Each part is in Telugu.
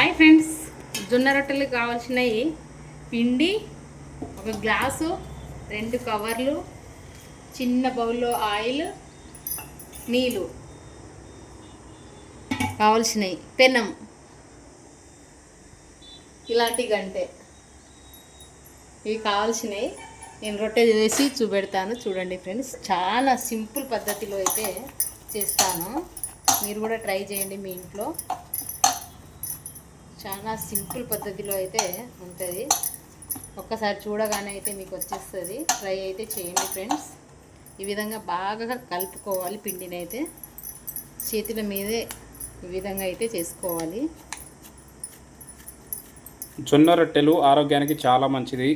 హాయ్ ఫ్రెండ్స్ జొన్న రొట్టెలు కావాల్సినవి పిండి ఒక గ్లాసు రెండు కవర్లు చిన్న బౌల్లో ఆయిల్ నీళ్ళు కావాల్సినవి. పెనం. ఇలాంటి గంటే. ఇవి కావాల్సినవి. నేను రొట్టె చేసి చూపెడతాను. చూడండి ఫ్రెండ్స్ చాలా సింపుల్ పద్ధతిలో అయితే చేస్తాను. మీరు కూడా ట్రై చేయండి మీ ఇంట్లో. చాలా సింపుల్ పద్ధతిలో అయితే ఉంటుంది. ఒక్కసారి చూడగానే అయితే మీకు వచ్చేస్తుంది. ట్రై అయితే చేయండి ఫ్రెండ్స్. ఈ విధంగా బాగా కలుపుకోవాలి పిండిని అయితే. చేతుల మీదే ఈ విధంగా అయితే చేసుకోవాలి. జొన్న రొట్టెలు ఆరోగ్యానికి చాలా మంచిది.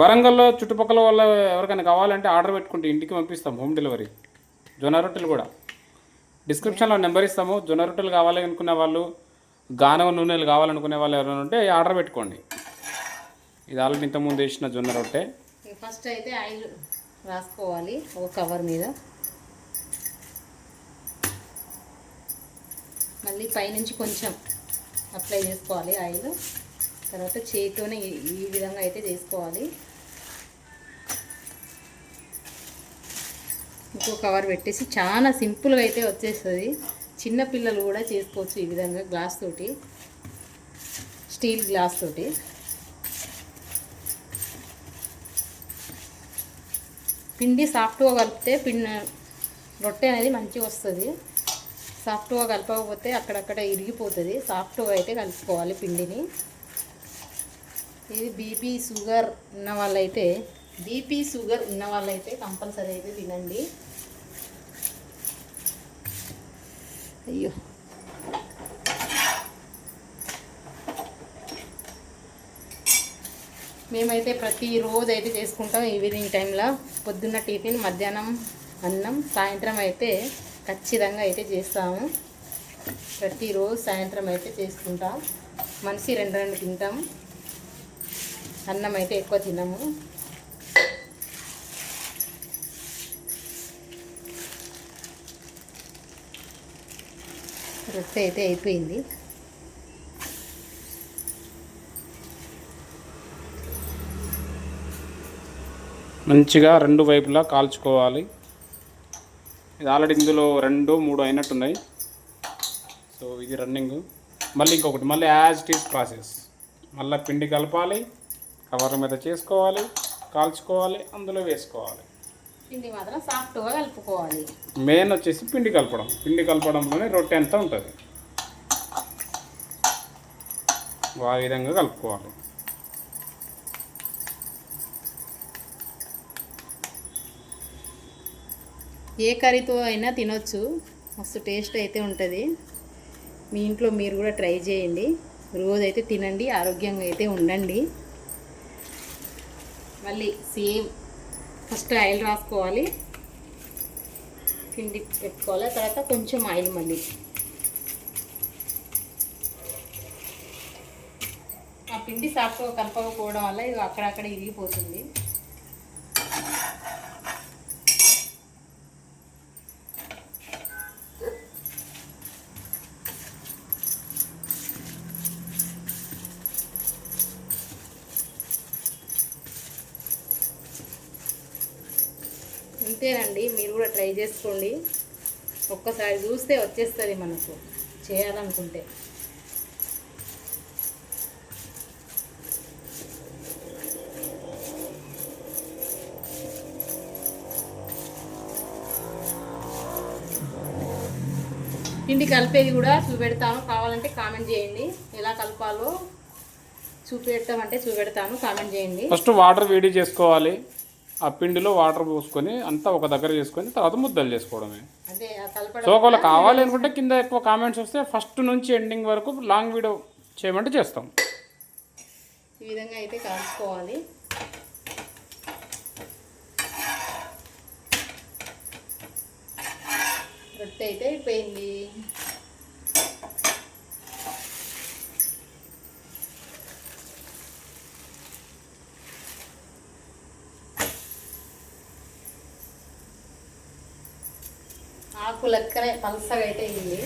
వరంగల్లో చుట్టుపక్కల వాళ్ళ ఎవరికైనా కావాలంటే ఆర్డర్ పెట్టుకుంటే ఇంటికి పంపిస్తాం హోమ్ డెలివరీ. జొన్న రొట్టెలు కూడా. డిస్క్రిప్షన్లో నెంబర్ ఇస్తాము. జొన్న రొట్టెలు కావాలి అనుకునే వాళ్ళు గానవ నూనెలు కావాలనుకునే వాళ్ళు ఎవరైనా ఉంటే ఆర్డర్ పెట్టుకోండి. ఇది ఆల్రెడీ ఇంతకుముందు వేసిన జొన్న రొట్టె. ఫస్ట్ అయితే ఆయిల్ రాసుకోవాలి ఒక కవర్ మీద. మళ్ళీ పైనుంచి కొంచెం అప్లై చేసుకోవాలి ఆయిల్. తర్వాత చేతితోనే ఈ- విధంగా అయితే చేసుకోవాలి. ఇంకో కవర్ పెట్టేసి చాలా సింపుల్గా అయితే వచ్చేస్తుంది. చిన్నపిల్లలు కూడా చేసుకోవచ్చు ఈ విధంగా గ్లాస్ తోటి. స్టీల్ గ్లాస్ తోటి. పిండి సాఫ్ట్గా కలిపితే పిండి రొట్టె అనేది మంచిగా వస్తుంది. సాఫ్ట్గా కలపకపోతే అక్కడక్కడ ఇరిగిపోతుంది. సాఫ్ట్గా అయితే కలుపుకోవాలి పిండిని. ఇది బీపీ షుగర్ ఉన్న వాళ్ళైతే బీపీ షుగర్ ఉన్న వాళ్ళైతే కంపల్సరీ అయితే తినండి. అయ్యో. మేమైతే ప్రతిరోజు అయితే చేసుకుంటాం ఈవినింగ్ టైంలో. పొద్దున్న టిఫిన్ మధ్యాహ్నం అన్నం సాయంత్రం అయితే ఖచ్చితంగా అయితే చేస్తాము. ప్రతిరోజు సాయంత్రం అయితే చేసుకుంటాం. మనిషి రెండు రెండు తింటాం. అన్నం అయితే ఎక్కువ తినము. రొట్టె అయితే అయిపోయింది. మంచిగా రెండు వైపులా కాల్చుకోవాలి. ఇది ఆల్రెడీ ఇందులో రెండు మూడు అయినట్టున్నాయి. సో ఇది రన్నింగ్ మళ్ళీ ఇంకొకటి మళ్ళీ యాజ్ ఇట్ ఈస్ ప్రాసెస్ మళ్ళీ పిండి కలపాలి కవర్ మీద చేసుకోవాలి కాల్చుకోవాలి అందులో వేసుకోవాలి. పిండి మాత్రం సాఫ్ట్గా కలుపుకోవాలి. మెయిన్ వచ్చేసి పిండి కలపడం. పిండి కలపడంలోనే రొట్టె అంతా ఉంటుంది. ఆ విధంగా కలుపుకోవాలి. ఏ కర్రీతో అయినా తినొచ్చు. మస్తు టేస్ట్ అయితే ఉంటుంది. మీ ఇంట్లో మీరు కూడా ట్రై చేయండి. రోజైతే తినండి ఆరోగ్యంగా అయితే ఉండండి. మళ్ళీ సేమ్ ఫస్ట్ ఆయిల్ రాసుకోవాలి. పిండి పెట్టుకోవాలి. తర్వాత కొంచెం ఆయిల్ మళ్ళీ. ఆ పిండి సాఫ్ట్గా కలపకపోవడం వల్ల ఇది అక్కడక్కడ ఇరిగిపోతుంది. అంతేనండి మీరు కూడా ట్రై చేసుకోండి. ఒక్కసారి చూస్తే వచ్చేస్తుంది మనకు చేయాలనుకుంటే. పిండి కలిపేది కూడా చూపెడతాను కావాలంటే కామెంట్ చేయండి. ఎలా కలపాలో చూపెడతామంటే చూపెడతాను కామెంట్ చేయండి. ఫస్ట్ వాటర్ వేడి చేసుకోవాలి. ఆ పిండిలో వాటర్ పోసుకొని అంతా ఒక దగ్గర చేసుకొని తర్వాత ముద్దలు చేసుకోవడమే. సో ఒకవేళ కావాలి అనుకుంటే కింద ఎక్కువ కామెంట్స్ వస్తే ఫస్ట్ నుంచి ఎండింగ్ వరకు లాంగ్ వీడియో చేయమంటే చేస్తాం. ఈ విధంగా అయితే కాల్చుకోవాలి. రొట్టె అయితే అయిపోయింది. పప్పు లెక్కనే పలసగా అయితే అయింది.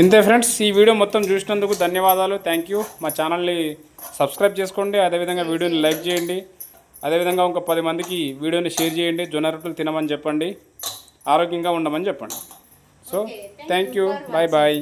ఇంతే ఫ్రెండ్స్ ఈ వీడియో మొత్తం చూసినందుకు ధన్యవాదాలు. థ్యాంక్ యూ మా ఛానల్ని సబ్స్క్రైబ్ చేసుకోండి. అదేవిధంగా వీడియోని లైక్ చేయండి. అదేవిధంగా ఒక పది మందికి వీడియోని షేర్ చేయండి. జొన్న రొట్టెలు తినమని చెప్పండి. ఆరోగ్యంగా ఉండమని చెప్పండి. So thank you bye bye.